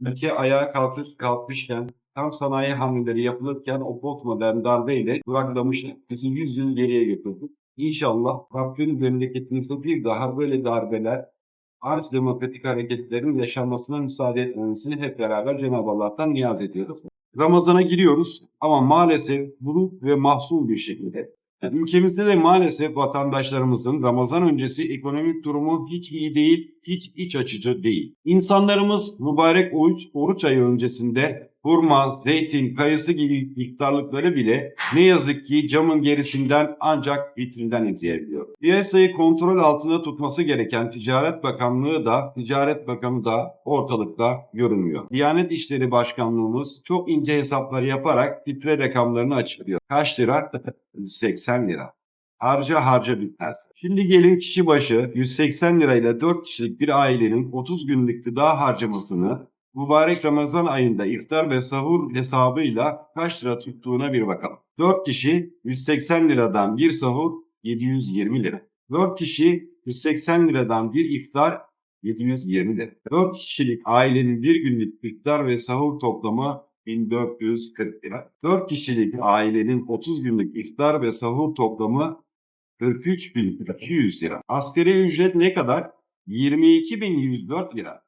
ülke ayağa kalkış, kalkmışken tam sanayi hamleleri yapılırken o postmodern darbeyle duraklamıştık. Bizi 100 yıl geriye götürdü. İnşallah Rabbim memleketimizde bir daha böyle darbeler, arz demokratik hareketlerin yaşanmasına müsaade etmemesini hep beraber Cenab-ı Allah'tan niyaz ediyoruz. Ramazana giriyoruz ama maalesef buluk ve mahzun bir şekilde. Yani ülkemizde de maalesef vatandaşlarımızın Ramazan öncesi ekonomik durumu hiç iyi değil, hiç iç açıcı değil. İnsanlarımız mübarek oruç, oruç ayı öncesinde hurma, zeytin, kayısı gibi miktarlıkları bile ne yazık ki camın gerisinden ancak vitrinden izleyebiliyor. Piyasayı kontrol altında tutması gereken Ticaret Bakanlığı da, Ticaret Bakanı da ortalıkta görünmüyor. Diyanet İşleri Başkanlığımız çok ince hesaplar yaparak titre rakamlarını açıklıyor. Kaç lira? 180 lira. Harca harca bitmez. Şimdi gelin kişi başı 180 lirayla 4 kişilik bir ailenin 30 günlük gıda harcamasını mübarek Ramazan ayında iftar ve sahur hesabıyla kaç lira tuttuğuna bir bakalım. 4 kişi 180 liradan bir sahur 720 lira. 4 kişi 180 liradan bir iftar 720 lira. 4 kişilik ailenin bir günlük iftar ve sahur toplamı 1440 lira. 4 kişilik ailenin 30 günlük iftar ve sahur toplamı 43.200 lira. Asgari ücret ne kadar? 22.104 lira.